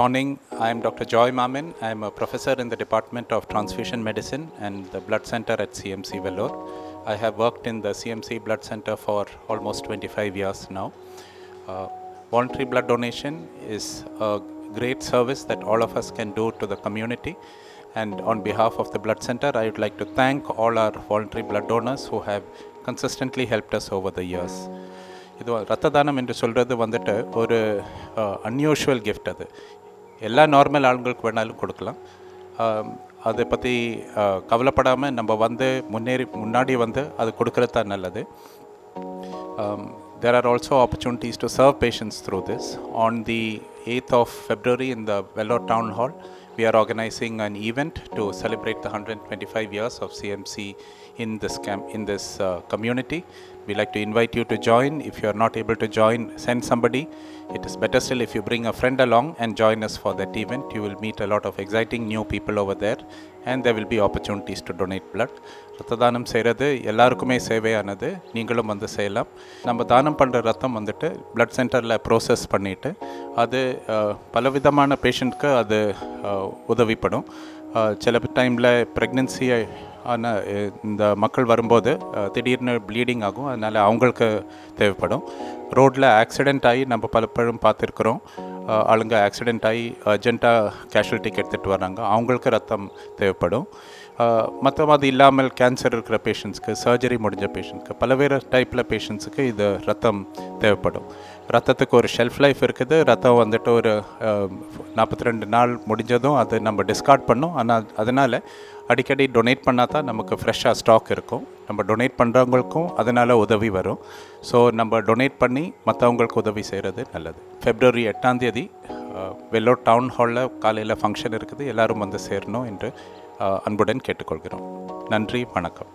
morning. I am Dr. Joy Mamin. I am a professor in the Department of Transfusion Medicine and the Blood Center at CMC Vellore. I have worked in the CMC Blood Center for almost 25 years now. Uh, voluntary blood donation is a great service that all of us can do to the community. And on behalf of the Blood Center, I would like to thank all our voluntary blood donors who have consistently helped us over the years. இது ரத்த தானம் என்று சொல்கிறது வந்துட்டு ஒரு unusual gift அது எல்லா normal ஆளுங்களுக்கு வேணாலும் கொடுக்கலாம் ஆம், அதை பற்றி கவலைப்படாமல் நம்ம வந்து முன்னேறி முன்னாடி வந்து அது கொடுக்கறது தான் நல்லது Um, there are also opportunities to serve patients through this. On the 8th of February in the Vellore Town Hall, we are organizing an event to celebrate the 125 years of CMC in this camp in this uh, community. We like to invite you to join. If you are not able to join, send somebody. It is better still if you bring a friend along and join us for that event. You will meet a lot of exciting new people over there, and there will be opportunities to donate blood. ரத்த தானம் செய்கிறது எல்லாருக்குமே சேவையானது நீங்களும் வந்து செய்யலாம் நம்ம தானம் பண்ணுற ரத்தம் வந்துட்டு பிளட் சென்டரில் ப்ரோசஸ் பண்ணிவிட்டு அது பலவிதமான பேஷண்ட்க்கு அது உதவிப்படும். சில டைமில் ப்ரெக்னென்சி ஆனால் இந்த மக்கள் வரும்போது திடீர்னு ப்ளீடிங் ஆகும். அதனால் அவங்களுக்கு தேவைப்படும். ரோட்டில் ஆக்சிடெண்ட் ஆகி நம்ம பலப்பழும் பார்த்துருக்குறோம். ஆளுங்க ஆக்சிடெண்ட் ஆகி அர்ஜென்ட்டாக கேஷுவலிட்டிக்கு எடுத்துகிட்டு வராங்க. அவங்களுக்கு ரத்தம் தேவைப்படும். மற்ற அது இல்லாமல் கேன்சர் இருக்கிற பேஷண்ட்ஸ்க்கு சர்ஜரி முடிஞ்ச பேஷண்ட்க்கு பலவேறு டைப்பில் பேஷண்ட்ஸுக்கு இது ரத்தம் தேவைப்படும். ரத்தத்துக்கு ஒரு ஷெல்ஃப் லைஃப் இருக்குது. ரத்தம் வந்துட்டு ஒரு நாற்பத்தி ரெண்டு நாள் முடிஞ்சதும் அது நம்ம டிஸ்கார்ட் பண்ணோம். ஆனால் அதனால் அடிக்கடி டொனேட் பண்ணால் தான் நமக்கு ஃப்ரெஷ்ஷாக ஸ்டாக் இருக்கும். நம்ம டொனேட் பண்ணுறவங்களுக்கும் அதனால் உதவி வரும். ஸோ நம்ம டொனேட் பண்ணி மற்றவங்களுக்கு உதவி செய்கிறது நல்லது. ஃபெப்ரவரி எட்டாம் தேதி வெள்ளோ டவுன் ஹாலில் காலையில் ஃபங்க்ஷன் இருக்குது. எல்லாரும் வந்து சேரணும் என்று அன்புடன் கேட்டுக்கொள்கிறோம். நன்றி வணக்கம்.